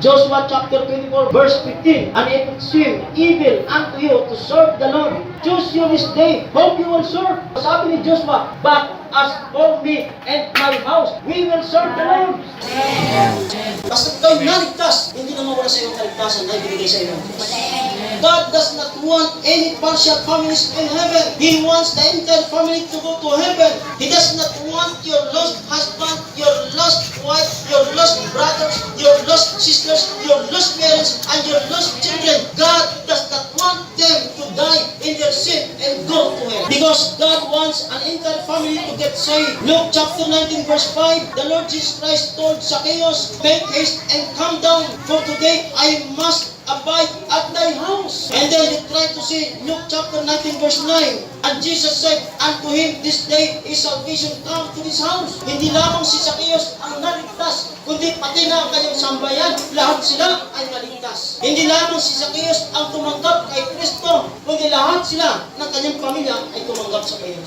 Joshua chapter 24 verse 15 And if it seem evil unto you to serve the Lord, choose you this day whom you will serve. Sabi ni Joshua, But as for me and my house, we will serve the Lord. Basta ikaw naligtas, hindi na mawala sa iyong kaligtasan na ibinigay sa iyo. God does not want any partial families in heaven. He wants the entire family to go to heaven. He lost parents, and your lost children. God does not want them to die in their sin and go to hell. Because God wants an entire family to get saved. Luke chapter 19 verse 5, the Lord Jesus Christ told Zacchaeus, Make haste and come down, for today I must abide at thy house. And then you try to see Luke chapter 19 verse 9. And Jesus said unto him, This day is salvation come to this house. Hindi lamang si Zacchaeus ang naligtas, kundi pati na ang kanyang sambayan, lahat sila ay naligtas. Hindi lamang si Zacchaeus ang tumanggap kay Kristo, kundi lahat sila ng kanyang pamilya ay tumanggap sa kanya.